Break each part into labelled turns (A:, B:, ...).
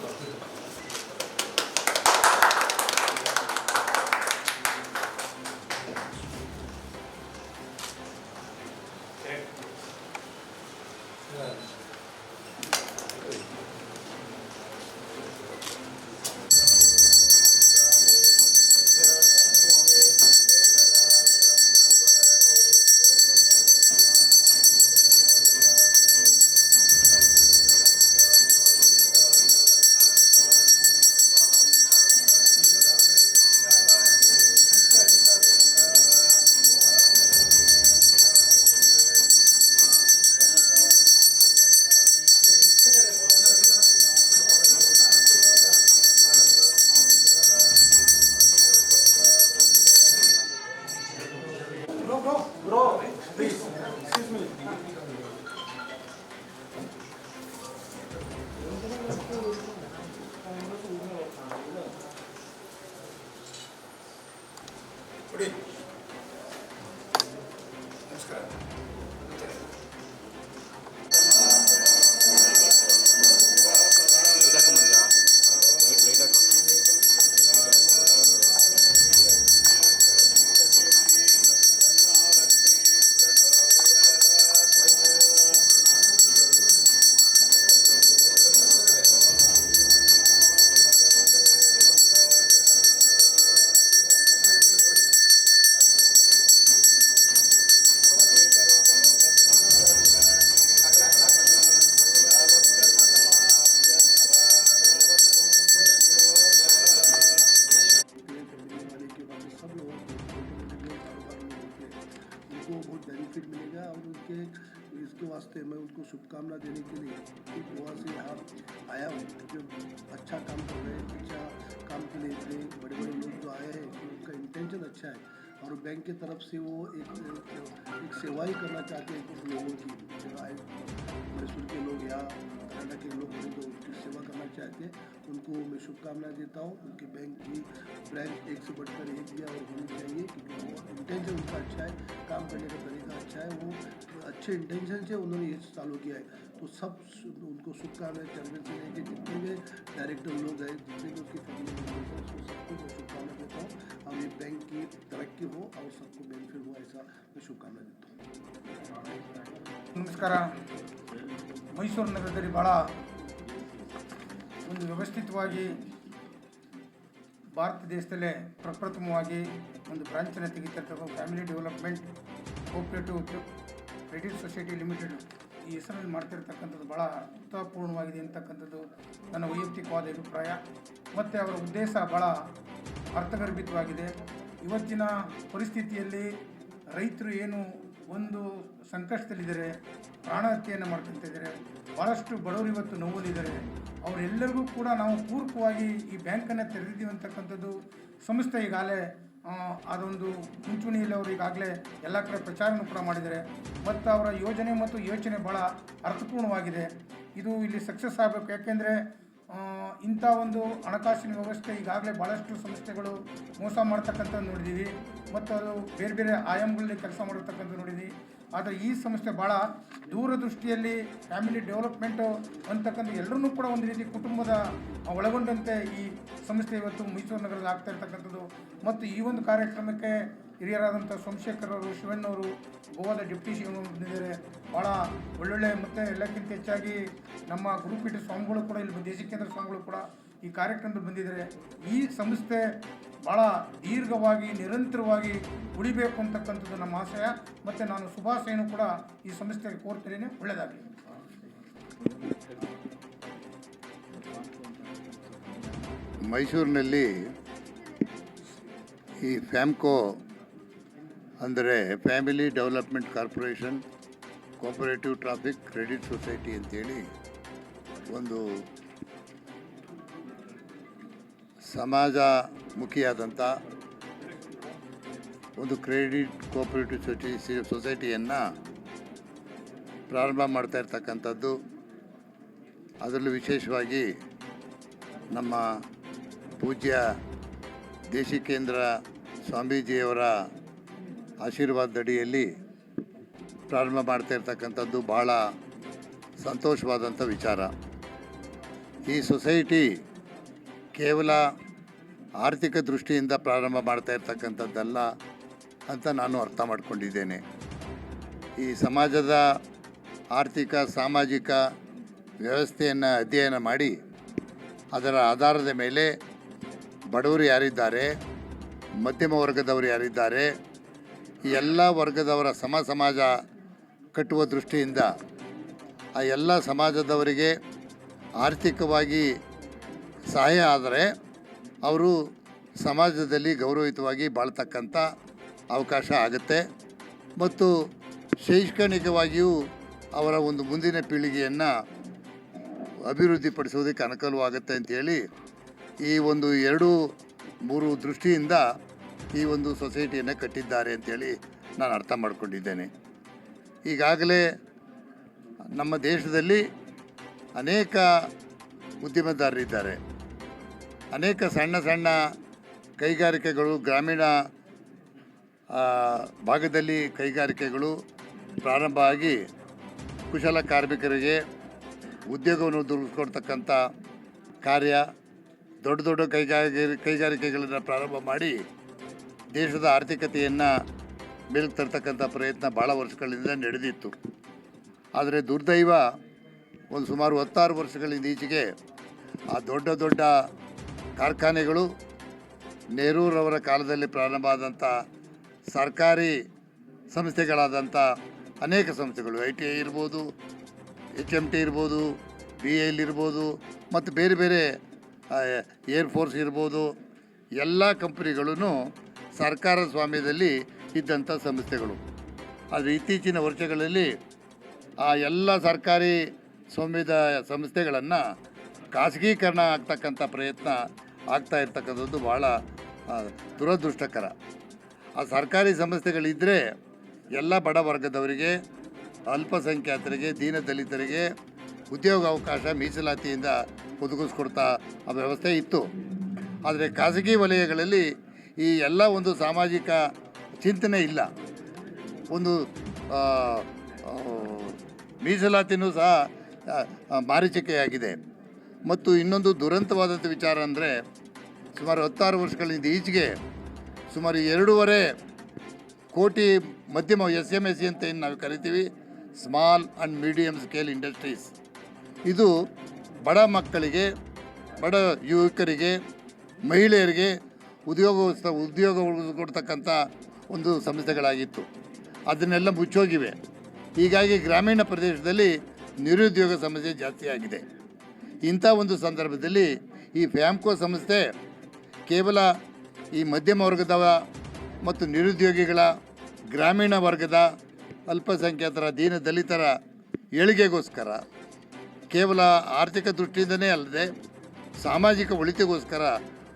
A: Grazie. Bro, bro, bro, please, excuse me.
B: उनको शुभकामना देने के लिए एक गोवा से यहाँ आया हूँ जो अच्छा काम कर रहे हैं अच्छा काम के लिए इतने बड़े बड़े लोग जो आए हैं उनका इंटेंशन अच्छा है और बैंक की तरफ़ से वो एक एक सेवा ही करना चाहते हैं कुछ लोगों की। आए मैसूर के लोग या कर्नाटक के लोग हैं तो उनकी सेवा करना चाहते हैं। उनको मैं शुभकामनाएं देता हूँ उनके बैंक की ब्रांच एक से बढ़कर एक दिया और होनी चाहिए क्योंकि वो इंटेंशन उनका अच्छा है काम करने का तरीका अच्छा है वो अच्छे इंटेंशन से उन्होंने ये चालू किया है तो सब सु- उनको शुभकामनाएं चेयरमैन से लेके जितने भी डायरेक्टर लोग हैं जितने भी उसकी फैमिली मेम्बर्स हैं उसको सबको मैं शुभकामनाएं देता हूँ और ये बैंक की तरक्की हो और सबको बेनिफिट हो ऐसा मैं शुभकामनाएं देता हूँ
A: ನಮಸ್ಕಾರ ಮೈಸೂರು ನಗರದಲ್ಲಿ ಭಾಳ ಒಂದು ವ್ಯವಸ್ಥಿತವಾಗಿ ಭಾರತ ದೇಶದಲ್ಲೇ ಪ್ರಪ್ರಥಮವಾಗಿ ಒಂದು ಬ್ರಾಂಚನ್ನು ತೆಗಿತಿರ್ತಕ್ಕಂಥ family development cooperative credit society limited ಈ ಹೆಸರಲ್ಲಿ ಮಾಡ್ತಿರ್ತಕ್ಕಂಥದ್ದು ಭಾಳ ಅರ್ಥಪೂರ್ಣವಾಗಿದೆ ಅಂತಕ್ಕಂಥದ್ದು ನನ್ನ ವೈಯಕ್ತಿಕವಾದ ಅಭಿಪ್ರಾಯ. ಮತ್ತು ಅವರ ಉದ್ದೇಶ ಭಾಳ ಅರ್ಥಗರ್ಭಿತವಾಗಿದೆ. ಇವತ್ತಿನ ಪರಿಸ್ಥಿತಿಯಲ್ಲಿ ರೈತರು ಏನು ಒಂದು ಸಂಕಷ್ಟದಲ್ಲಿದ್ದಾರೆ, ಪ್ರಾಣಹತ್ಯೆಯನ್ನು ಮಾಡ್ಕೊತಿದ್ದಾರೆ ಭಾಳಷ್ಟು ಬಡವರು ಇವತ್ತು ನೋವಲ್ಲಿದ್ದಾರೆ ಅವರೆಲ್ಲರಿಗೂ ಕೂಡ ನಾವು ಪೂರ್ವಕವಾಗಿ ಈ ಬ್ಯಾಂಕನ್ನು ತೆರೆದಿದ್ದೀವಿ ಅಂತಕ್ಕಂಥದ್ದು ಸಂಸ್ಥೆ ಈಗಾಗಲೇ ಅದೊಂದು ಮುಂಚೂಣಿಯಲ್ಲಿ ಅವರು ಈಗಾಗಲೇ ಎಲ್ಲ ಕಡೆ ಪ್ರಚಾರನೂ ಕೂಡ ಮಾಡಿದ್ದಾರೆ. ಮತ್ತು ಅವರ ಯೋಜನೆ ಮತ್ತು ಯೋಚನೆ ಭಾಳ ಅರ್ಥಪೂರ್ಣವಾಗಿದೆ. ಇದು ಇಲ್ಲಿ ಸಕ್ಸಸ್ ಆಗಬೇಕು. ಯಾಕೆಂದರೆ ಇಂಥ ಒಂದು ಹಣಕಾಸಿನ ವ್ಯವಸ್ಥೆ ಈಗಾಗಲೇ ಭಾಳಷ್ಟು ಸಂಸ್ಥೆಗಳು ಮೋಸ ಮಾಡ್ತಕ್ಕಂಥದ್ದು ನೋಡಿದ್ದೀವಿ. ಮತ್ತು ಅದು ಬೇರೆ ಬೇರೆ ಆಯಾಮಗಳಲ್ಲಿ ಕೆಲಸ ಮಾಡಿರ್ತಕ್ಕಂಥ ನೋಡಿದ್ವಿ. ಆದರೆ ಈ ಸಂಸ್ಥೆ ಭಾಳ ದೂರದೃಷ್ಟಿಯಲ್ಲಿ ಫ್ಯಾಮಿಲಿ ಡೆವಲಪ್ಮೆಂಟು ಅಂತಕ್ಕಂಥ ಎಲ್ಲರನ್ನೂ ಕೂಡ ಒಂದು ರೀತಿ ಕುಟುಂಬದ ಒಳಗೊಂಡಂತೆ ಈ ಸಂಸ್ಥೆ ಇವತ್ತು ಮೈಸೂರು ನಗರದಲ್ಲಿ ಆಗ್ತಾ ಇರ್ತಕ್ಕಂಥದ್ದು. ಮತ್ತು ಈ ಒಂದು ಕಾರ್ಯಕ್ರಮಕ್ಕೆ ಹಿರಿಯರಾದಂಥ ಸೋಮಶೇಖರ್ ಅವರು ಶಿವಣ್ಣವರು ಗೋವಾದ ಡೆಪ್ಟಿ ಬಂದಿದ್ದಾರೆ. ಭಾಳ ಒಳ್ಳೊಳ್ಳೆ ಮತ್ತು ಎಲ್ಲಕ್ಕಿಂತ ಹೆಚ್ಚಾಗಿ ನಮ್ಮ ಗುರುಪೀಠ ಸ್ವಾಮಿಗಳು ಕೂಡ, ಇಲ್ಲಿ ದೇಶಿಕೇಂದ್ರ ಸ್ವಾಮಿಗಳು ಕೂಡ ಈ ಕಾರ್ಯಕ್ರಮದಲ್ಲಿ ಬಂದಿದ್ದಾರೆ ಈ ಸಂಸ್ಥೆ ಭಾಳ ದೀರ್ಘವಾಗಿ, ನಿರಂತರವಾಗಿ ಉಳಿಬೇಕು ಅಂತಕ್ಕಂಥದ್ದು ನಮ್ಮ ಆಶಯ. ಮತ್ತು ನಾನು ಶುಭಾಶಯನೂ ಕೂಡ ಈ ಸಂಸ್ಥೆಗೆ ಕೋರ್ತೇನೆ. ಒಳ್ಳೆಯದಾಗಲಿ
C: ಮೈಸೂರಿನಲ್ಲಿ ಈ ಫ್ಯಾಮ್ಕೋ ಅಂದರೆ family development corporation cooperative traffic credit society ಅಂತೇಳಿ ಒಂದು ಸಮಾಜಮುಖಿಯಾದಂಥ ಒಂದು ಕ್ರೆಡಿಟ್ ಕೋಪರೇಟಿವ್ ಸೊಸೈಟಿ ಸೊಸೈಟಿಯನ್ನು ಪ್ರಾರಂಭ ಮಾಡ್ತಾ ಇರ್ತಕ್ಕಂಥದ್ದು. ಅದರಲ್ಲೂ ವಿಶೇಷವಾಗಿ ನಮ್ಮ ಪೂಜ್ಯ ದೇಶಿಕೇಂದ್ರ ಸ್ವಾಮೀಜಿಯವರ ಆಶೀರ್ವಾದದಡಿಯಲ್ಲಿ ಪ್ರಾರಂಭ ಮಾಡ್ತಾ ಇರ್ತಕ್ಕಂಥದ್ದು ಭಾಳ ಸಂತೋಷವಾದಂಥ ವಿಚಾರ. ಈ ಸೊಸೈಟಿ ಕೇವಲ ಆರ್ಥಿಕ ದೃಷ್ಟಿಯಿಂದ ಪ್ರಾರಂಭ ಮಾಡ್ತಾ ಇರ್ತಕ್ಕಂಥದ್ದಲ್ಲ ಅಂತ ನಾನು ಅರ್ಥ ಮಾಡಿಕೊಂಡಿದ್ದೇನೆ. ಈ ಸಮಾಜದ ಆರ್ಥಿಕ, ಸಾಮಾಜಿಕ ವ್ಯವಸ್ಥೆಯನ್ನು ಅಧ್ಯಯನ ಮಾಡಿ, ಅದರ ಆಧಾರದ ಮೇಲೆ ಬಡವರು ಯಾರಿದ್ದಾರೆ, ಮಧ್ಯಮ ವರ್ಗದವರು ಯಾರಿದ್ದಾರೆ, ಈ ಎಲ್ಲ ವರ್ಗದವರ ಸಮ ಸಮಾಜ ಕಟ್ಟುವ ದೃಷ್ಟಿಯಿಂದ ಆ ಎಲ್ಲ ಸಮಾಜದವರಿಗೆ ಆರ್ಥಿಕವಾಗಿ ಸಹಾಯ ಆದರೆ ಅವರು ಸಮಾಜದಲ್ಲಿ ಗೌರವಯುತವಾಗಿ ಬಾಳ್ತಕ್ಕಂಥ ಅವಕಾಶ ಆಗುತ್ತೆ. ಮತ್ತು ಶೈಕ್ಷಣಿಕವಾಗಿಯೂ ಅವರ ಒಂದು ಮುಂದಿನ ಪೀಳಿಗೆಯನ್ನು ಅಭಿವೃದ್ಧಿಪಡಿಸೋದಕ್ಕೆ ಅನುಕೂಲವಾಗುತ್ತೆ ಅಂಥೇಳಿ ಈ ಒಂದು ಎರಡು ಮೂರು ದೃಷ್ಟಿಯಿಂದ ಈ ಒಂದು ಸೊಸೈಟಿಯನ್ನು ಕಟ್ಟಿದ್ದಾರೆ ಅಂಥೇಳಿ ನಾನು ಅರ್ಥ ಮಾಡಿಕೊಂಡಿದ್ದೇನೆ. ಈಗಾಗಲೇ ನಮ್ಮ ದೇಶದಲ್ಲಿ ಅನೇಕ ಉದ್ಯಮದಾರರಿದ್ದಾರೆ ಅನೇಕ ಸಣ್ಣ ಸಣ್ಣ ಕೈಗಾರಿಕೆಗಳು ಗ್ರಾಮೀಣ ಭಾಗದಲ್ಲಿ ಕೈಗಾರಿಕೆಗಳು ಪ್ರಾರಂಭ ಆಗಿ ಕುಶಲ ಕಾರ್ಮಿಕರಿಗೆ ಉದ್ಯೋಗವನ್ನು ದೊರಕಿಸ್ಕೊಡ್ತಕ್ಕಂಥ ಕಾರ್ಯ, ದೊಡ್ಡ ದೊಡ್ಡ ಕೈಗಾರಿಕೆ, ಕೈಗಾರಿಕೆಗಳನ್ನು ಪ್ರಾರಂಭ ಮಾಡಿ ದೇಶದ ಆರ್ಥಿಕತೆಯನ್ನು ಮೇಲೆ ತರ್ತಕ್ಕಂಥ ಪ್ರಯತ್ನ ಭಾಳ ವರ್ಷಗಳಿಂದ ನಡೆದಿತ್ತು. ಆದರೆ ದುರ್ದೈವ ಒಂದು ಸುಮಾರು ಹತ್ತಾರು ವರ್ಷಗಳಿಂದ ಈಚೆಗೆ ಆ ದೊಡ್ಡ ದೊಡ್ಡ ಕಾರ್ಖಾನೆಗಳು ನೆಹರೂರವರ ಕಾಲದಲ್ಲಿ ಪ್ರಾರಂಭ ಆದಂಥ ಸರ್ಕಾರಿ ಸಂಸ್ಥೆಗಳಾದಂಥ ಅನೇಕ ಸಂಸ್ಥೆಗಳು, ಐ ಟಿ ಐ ಇರ್ಬೋದು, ಎಚ್ ಎಂ ಟಿ ಇರ್ಬೋದು, ಬಿ ಎಲ್ ಇರ್ಬೋದು, ಮತ್ತು ಬೇರೆ ಬೇರೆ ಏರ್ ಫೋರ್ಸ್ ಇರ್ಬೋದು, ಎಲ್ಲ ಕಂಪ್ನಿಗಳೂ ಸರ್ಕಾರ ಸ್ವಾಮ್ಯದಲ್ಲಿ ಇದ್ದಂಥ ಸಂಸ್ಥೆಗಳು. ಆದರೆ ಇತ್ತೀಚಿನ ವರ್ಷಗಳಲ್ಲಿ ಆ ಎಲ್ಲ ಸರ್ಕಾರಿ ಸ್ವಾಮ್ಯದ ಸಂಸ್ಥೆಗಳನ್ನು ಖಾಸಗೀಕರಣ ಆಗ್ತಕ್ಕಂಥ ಪ್ರಯತ್ನ ಆಗ್ತಾ ಇರ್ತಕ್ಕಂಥದ್ದು ಭಾಳ ದುರದೃಷ್ಟಕರ. ಆ ಸರ್ಕಾರಿ ಸಂಸ್ಥೆಗಳಿದ್ದರೆ ಎಲ್ಲ ಬಡ ವರ್ಗದವರಿಗೆ, ಅಲ್ಪಸಂಖ್ಯಾತರಿಗೆ ದೀನದಲಿತರಿಗೆ ಉದ್ಯೋಗ ಅವಕಾಶ ಮೀಸಲಾತಿಯಿಂದ ಒದಗಿಸ್ಕೊಡ್ತಾ ಆ ವ್ಯವಸ್ಥೆ ಇತ್ತು. ಆದರೆ ಖಾಸಗಿ ವಲಯಗಳಲ್ಲಿ ಈ ಎಲ್ಲ ಒಂದು ಸಾಮಾಜಿಕ ಚಿಂತನೆ ಇಲ್ಲ. ಒಂದು ಮೀಸಲಾತಿನೂ ಸಹ ಮಾರೀಚಿಕೆಯಾಗಿದೆ. ಮತ್ತು ಇನ್ನೊಂದು ದುರಂತವಾದಂಥ ವಿಚಾರ ಅಂದರೆ, ಸುಮಾರು ಹತ್ತಾರು ವರ್ಷಗಳಿಂದ ಈಚೆಗೆ ಸುಮಾರು ಎರಡೂವರೆ ಕೋಟಿ ಮಧ್ಯಮ ಎಸ್ ಎಂ ಎಸ್ ಸಿ ಅಂತ ಏನು ನಾವು ಕರಿತೀವಿ? Small and medium scale industries. ಇದು ಬಡ ಮಕ್ಕಳಿಗೆ, ಬಡ ಯುವಕರಿಗೆ, ಮಹಿಳೆಯರಿಗೆ ಉದ್ಯೋಗ ಉದ್ಯೋಗ ಕೊಡ್ತಕ್ಕಂಥ ಒಂದು ಸಂಸ್ಥೆಗಳಾಗಿತ್ತು ಅದನ್ನೆಲ್ಲ ಮುಚ್ಚೋಗಿವೆ. ಹೀಗಾಗಿ ಗ್ರಾಮೀಣ ಪ್ರದೇಶದಲ್ಲಿ ನಿರುದ್ಯೋಗ ಸಮಸ್ಯೆ ಜಾಸ್ತಿ ಆಗಿದೆ. ಇಂಥ ಒಂದು ಸಂದರ್ಭದಲ್ಲಿ ಈ ಫ್ಯಾಮ್ಕೋ ಸಂಸ್ಥೆ ಕೇವಲ ಈ ಮಧ್ಯಮ ವರ್ಗದ ಮತ್ತು ನಿರುದ್ಯೋಗಿಗಳ ಗ್ರಾಮೀಣ ವರ್ಗದ ಅಲ್ಪಸಂಖ್ಯಾತರ ದೀನ ದಲಿತರ ಏಳಿಗೆಗೋಸ್ಕರ, ಕೇವಲ ಆರ್ಥಿಕ ದೃಷ್ಟಿಯಿಂದನೇ ಅಲ್ಲದೆ ಸಾಮಾಜಿಕ ಒಳಿತಿಗೋಸ್ಕರ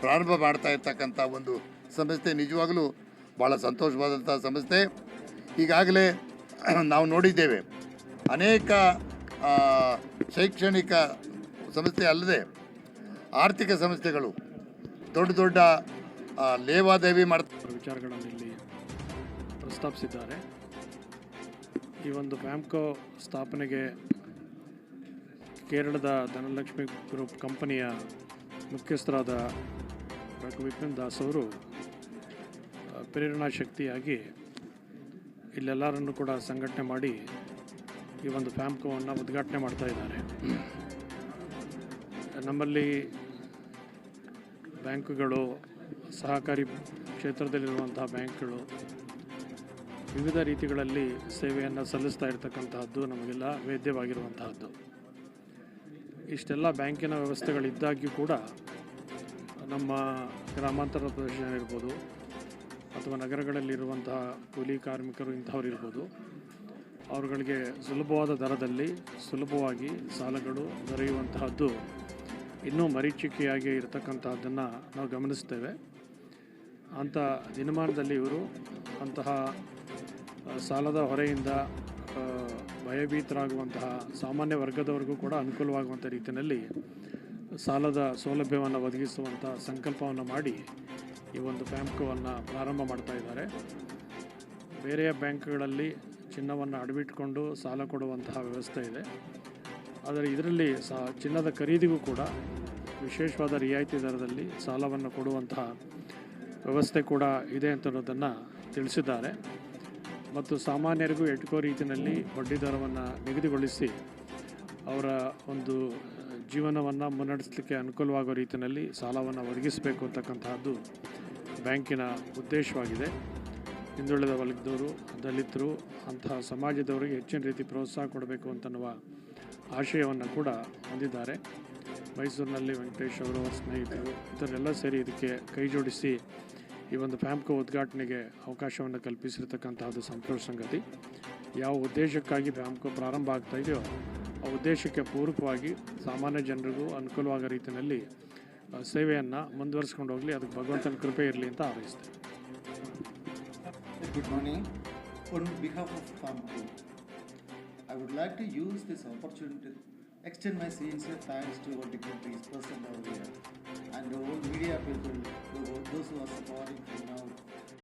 C: ಪ್ರಾರಂಭ ಮಾಡ್ತಾ ಇರ್ತಕ್ಕಂಥ ಒಂದು ಸಂಸ್ಥೆ ನಿಜವಾಗಲೂ ಭಾಳ ಸಂತೋಷವಾದಂಥ ಸಂಸ್ಥೆ. ಈಗಾಗಲೇ ನಾವು ನೋಡಿದ್ದೇವೆ ಅನೇಕ ಶೈಕ್ಷಣಿಕ ಸಂಸ್ಥೆ ಅಲ್ಲದೆ ಆರ್ಥಿಕ ಸಂಸ್ಥೆಗಳು ದೊಡ್ಡ ದೊಡ್ಡ ಲೇವಾದೇವಿ ಮಾಡ್ತಾರೆ
D: ವಿಚಾರಗಳನ್ನು ಇಲ್ಲಿ ಪ್ರಸ್ತಾಪಿಸಿದ್ದಾರೆ. ಈ ಒಂದು ಬ್ಯಾಂಕೋ ಸ್ಥಾಪನೆಗೆ ಕೇರಳದ ಧನಲಕ್ಷ್ಮಿ ಗ್ರೂಪ್ ಕಂಪನಿಯ ಮುಖ್ಯಸ್ಥರಾದ ಡಾಕ್ಟರ್ ವಿಪಿನ್ ದಾಸ್ ಅವರು ಪ್ರೇರಣಾ ಶಕ್ತಿಯಾಗಿ ಇಲ್ಲೆಲ್ಲರನ್ನು ಕೂಡ ಸಂಘಟನೆ ಮಾಡಿ ಈ ಒಂದು ಫ್ಯಾಮ್ಕೋವನ್ನು ಉದ್ಘಾಟನೆ ಮಾಡ್ತಾ ಇದ್ದಾರೆ. ನಮ್ಮಲ್ಲಿ ಬ್ಯಾಂಕುಗಳು, ಸಹಕಾರಿ ಕ್ಷೇತ್ರದಲ್ಲಿರುವಂತಹ ಬ್ಯಾಂಕ್ಗಳು ವಿವಿಧ ರೀತಿಗಳಲ್ಲಿ ಸೇವೆಯನ್ನು ಸಲ್ಲಿಸ್ತಾ ಇರತಕ್ಕಂತಹದ್ದು ನಮಗೆಲ್ಲ ವೇದ್ಯವಾಗಿರುವಂತಹದ್ದು. ಇಷ್ಟೆಲ್ಲ ಬ್ಯಾಂಕಿನ ವ್ಯವಸ್ಥೆಗಳಿದ್ದಾಗಿಯೂ ಕೂಡ ನಮ್ಮ ಗ್ರಾಮಾಂತರ ಪ್ರದೇಶ ಇರ್ಬೋದು ಅಥವಾ ನಗರಗಳಲ್ಲಿರುವಂತಹ ಕೂಲಿ ಕಾರ್ಮಿಕರು ಇಂಥವ್ರು ಇರ್ಬೋದು. ಅವರುಗಳಿಗೆ ಸುಲಭವಾದ ದರದಲ್ಲಿ ಸುಲಭವಾಗಿ ಸಾಲಗಳು ದೊರೆಯುವಂತಹದ್ದು ಇನ್ನೂ ಮರೀಚಿಕೆಯಾಗಿ ಇರತಕ್ಕಂತಹದ್ದನ್ನು ನಾವು ಗಮನಿಸ್ತೇವೆ. ಅಂಥ ದಿನಮಾನದಲ್ಲಿ ಇವರು ಅಂತಹ ಸಾಲದ ಹೊರೆಯಿಂದ ಭಯಭೀತರಾಗುವಂತಹ ಸಾಮಾನ್ಯ ವರ್ಗದವರಿಗೂ ಕೂಡ ಅನುಕೂಲವಾಗುವಂಥ ರೀತಿಯಲ್ಲಿ ಸಾಲದ ಸೌಲಭ್ಯವನ್ನು ಒದಗಿಸುವಂಥ ಸಂಕಲ್ಪವನ್ನು ಮಾಡಿ ಈ ಒಂದು ಬ್ಯಾಂಕನ್ನು ಪ್ರಾರಂಭ ಮಾಡ್ತಾ ಇದ್ದಾರೆ. ಬೇರೆಯ ಬ್ಯಾಂಕ್ಗಳಲ್ಲಿ ಚಿನ್ನವನ್ನು ಅಡವಿಟ್ಕೊಂಡು ಸಾಲ ಕೊಡುವಂತಹ ವ್ಯವಸ್ಥೆ ಇದೆ. ಆದರೆ ಇದರಲ್ಲಿ ಸಹ ಚಿನ್ನದ ಖರೀದಿಗೂ ಕೂಡ ವಿಶೇಷವಾದ ರಿಯಾಯಿತಿ ದರದಲ್ಲಿ ಸಾಲವನ್ನು ಕೊಡುವಂತಹ ವ್ಯವಸ್ಥೆ ಕೂಡ ಇದೆ ಅಂತನ್ನೋದನ್ನು ತಿಳಿಸಿದ್ದಾರೆ. ಮತ್ತು ಸಾಮಾನ್ಯರಿಗೂ ಎಟ್ಕೋ ರೀತಿಯಲ್ಲಿ ಬಡ್ಡಿ ದರವನ್ನು ನಿಗದಿಗೊಳಿಸಿ ಅವರ ಒಂದು ಜೀವನವನ್ನು ಮುನ್ನಡೆಸಲಿಕ್ಕೆ ಅನುಕೂಲವಾಗೋ ರೀತಿಯಲ್ಲಿ ಸಾಲವನ್ನು ಒದಗಿಸಬೇಕು ಅಂತಕ್ಕಂತಹದ್ದು ಬ್ಯಾಂಕಿನ ಉದ್ದೇಶವಾಗಿದೆ. ಹಿಂದುಳಿದ ವರ್ಗದವರು, ದಲಿತರು, ಅಂತಹ ಸಮಾಜದವರಿಗೆ ಹೆಚ್ಚಿನ ರೀತಿ ಪ್ರೋತ್ಸಾಹ ಕೊಡಬೇಕು ಅಂತನ್ನುವ ಆಶಯವನ್ನು ಕೂಡ ಹೊಂದಿದ್ದಾರೆ. ಮೈಸೂರಿನಲ್ಲಿ ವೆಂಕಟೇಶ್ ಅವರು ಸ್ನೇಹಿತರು ಇದರೆಲ್ಲ ಸೇರಿ ಇದಕ್ಕೆ ಕೈ ಜೋಡಿಸಿ ಈ ಒಂದು ಫ್ಯಾಮ್ಕೋ ಉದ್ಘಾಟನೆಗೆ ಅವಕಾಶವನ್ನು ಕಲ್ಪಿಸಿರ್ತಕ್ಕಂತಹದ್ದು ಸಂತೋಷ ಸಂಗತಿ. ಯಾವ ಉದ್ದೇಶಕ್ಕಾಗಿ ಫ್ಯಾಮ್ಕೋ ಪ್ರಾರಂಭ ಆಗ್ತಾ ಇದೆಯೋ, ಆ ಉದ್ದೇಶಕ್ಕೆ ಪೂರಕವಾಗಿ ಸಾಮಾನ್ಯ ಜನರಿಗೂ ಅನುಕೂಲವಾಗೋ ರೀತಿಯಲ್ಲಿ ಸೇವೆಯನ್ನು ಮುಂದುವರಿಸ್ಕೊಂಡು ಹೋಗಲಿ, ಅದಕ್ಕೆ ಭಗವಂತನ ಕೃಪೆ ಇರಲಿ ಅಂತ ಹಾರೈಸ್ತೇನೆ.
E: Good morning. On behalf of FAMCO, I would like to use this opportunity to extend my sincere thanks to our dignitaries present here and all media people, those who are supporting from now